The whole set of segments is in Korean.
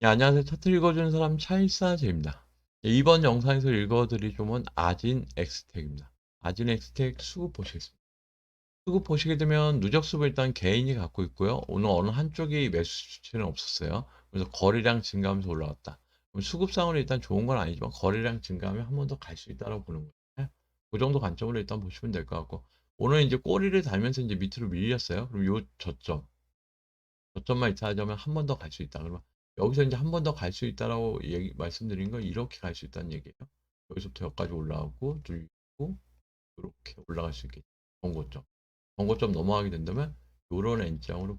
네, 안녕하세요. 차트 읽어주는 사람 차일사제입니다. 네, 이번 영상에서 읽어드릴 종은 아진 엑스텍입니다. 아진 엑스텍 수급 보시겠습니다. 수급 보시게 되면 누적 수급 일단 개인이 갖고 있고요. 오늘 어느 한쪽이 매수 수치는 없었어요. 그래서 거래량 증가하면서 올라왔다. 수급상으로 일단 좋은 건 아니지만 거래량 증가하면 한 번 더 갈 수 있다고 보는 거예요. 그 정도 관점으로 일단 보시면 될 것 같고 오늘 이제 꼬리를 달면서 이제 밑으로 밀렸어요. 그럼 요 저점 저점만 이차하자면 한 번 더 갈 수 있다. 그러면 여기서 이제 한 번 더 갈 수 있다라고 얘기 말씀드린 건 이렇게 갈 수 있다는 얘기예요. 여기서부터 여기까지 올라가고 들고 이렇게 올라갈 수 있겠죠. 정고점. 정고점 넘어가게 된다면 요런 N장으로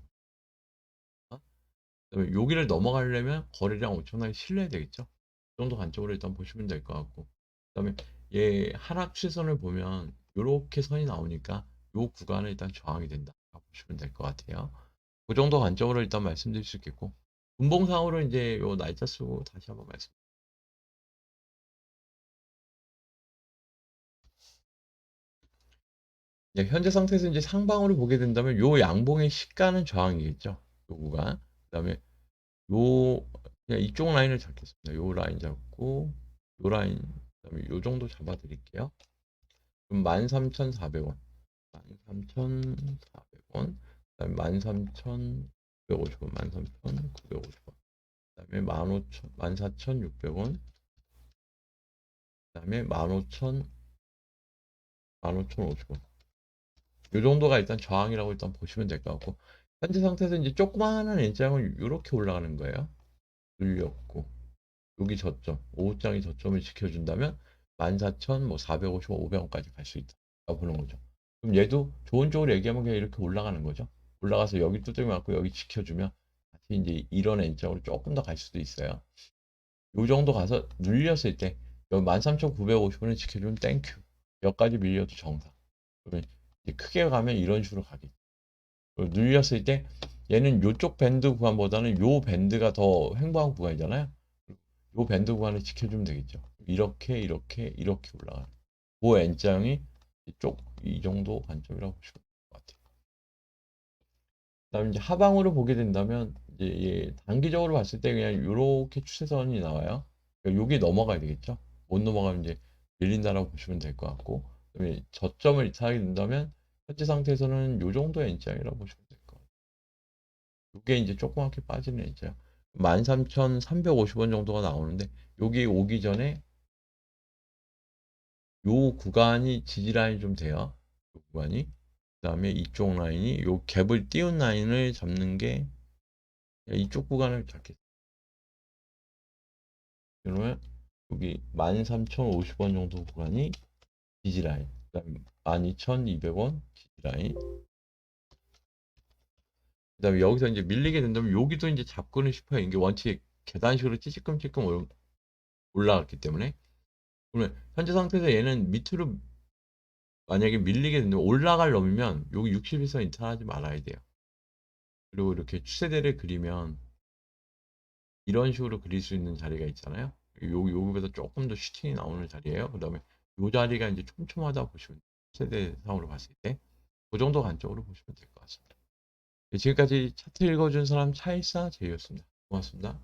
그다음에 여기를 넘어가려면 거래량 엄청나게 실려야 되겠죠. 그 정도 관점으로 일단 보시면 될 것 같고 그다음에 얘 하락 추세선을 보면 이렇게 선이 나오니까 요 구간은 일단 저항이 된다. 보시면 될 것 같아요. 그 정도 관점으로 일단 말씀드릴 수 있겠고 분봉상으로 이제 요 날짜 쓰고 다시 한번 말씀. 네, 현재 상태에서 이제 상방으로 보게 된다면 요 양봉의 시가는 저항이겠죠. 요 구간. 그다음에 요 그냥 이쪽 라인을 잡겠습니다. 요 라인 잡고 요 라인 그다음에 요 정도 잡아 드릴게요. 그럼 13,400원. 13,400원. 그다음에 13,950원, 13,950원. 그 다음에 15,000, 14,600원. 그 다음에 15,000, 15,050원. 이 정도가 일단 저항이라고 일단 보시면 될 것 같고 현재 상태에서 이제 조그마한 N장은 이렇게 올라가는 거예요. 눌렸고 여기 저점, 5장이 저점을 지켜준다면 14,450원, 500원까지 갈 수 있다고 보는 거죠. 그럼 얘도 좋은 쪽으로 얘기하면 그냥 이렇게 올라가는 거죠. 올라가서 여기 뚜껑이 맞고 여기 지켜주면 다시 이제 이런 N장으로 조금 더 갈 수도 있어요. 요 정도 가서 눌렸을 때 여기 13,950원을 지켜주면 땡큐. 여기까지 밀려도 정상. 그러면 크게 가면 이런 식으로 가겠죠. 눌렸을 때 얘는 요쪽 밴드 구간보다는 요 밴드가 더 횡보한 구간이잖아요. 요 밴드 구간을 지켜주면 되겠죠. 이렇게 이렇게 이렇게 올라가는. 그 N장이 이쪽 이 정도 관점이라고 보시면. 그다음에 이제 하방으로 보게 된다면 이제 얘 단기적으로 봤을 때 그냥 이렇게 추세선이 나와요. 그러니까 여기 넘어가야 되겠죠. 못 넘어가면 이제 밀린다라고 보시면 될 것 같고 그다음에 저점을 이탈하게 된다면 현재 상태에서는 요 정도의 N장이라고 보시면 될 것 같아요. 이게 이제 조그맣게 빠지는 N장. 13,350원 정도가 나오는데 여기 오기 전에 요 구간이 지지 라인이 좀 돼요. 요 구간이. 그 다음에 이쪽 라인이 요 갭을 띄운 라인을 잡는 게 이쪽 구간을 잡겠습니다. 그러면 여기 13,050원 정도 구간이 지지 라인. 그다음에 12,200원 지지 라인. 그다음에 여기서 이제 밀리게 된다면 여기도 이제 잡고는 싶어요. 이게 원칙 계단식으로 찌찌끔찌끔 올- 올라갔기 때문에 그러면 현재 상태에서 얘는 밑으로 만약에 밀리게 된다면 올라갈 놈이면 여기 61선 이탈하지 말아야 돼요. 그리고 이렇게 추세대를 그리면 이런 식으로 그릴 수 있는 자리가 있잖아요. 요 여기보다 조금 더 슈팅이 나오는 자리예요. 그 다음에 요 자리가 이제 촘촘하다 보시면 추세대상으로 봤을 때 그 정도 관점으로 보시면 될 것 같습니다. 네, 지금까지 차트 읽어준 사람 차일사 제이였습니다. 고맙습니다.